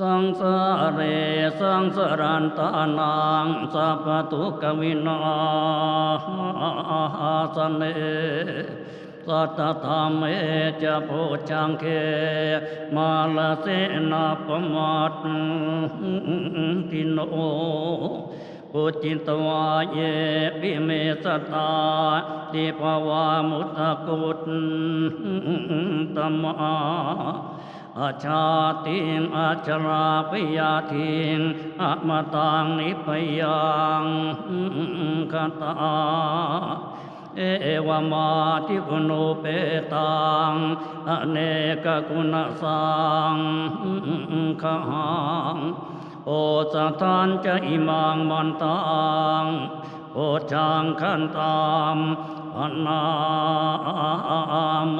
สังสาเรสังสารันตานังสัพพทุกขวินาสเนสัตธรรมเมจะโพชังเค มาลเสนาปมาตติโนปุจิตวาเยปิเมสตาติภวามุตตะกุตตมะ อาชาติงอาชราปยาทิงอะมตังนิพยังคตาเอวมาติกุณเปตังอเนกกุณสังขังโอสถานจะอิมังมันตังโอจังขันตามอนามะ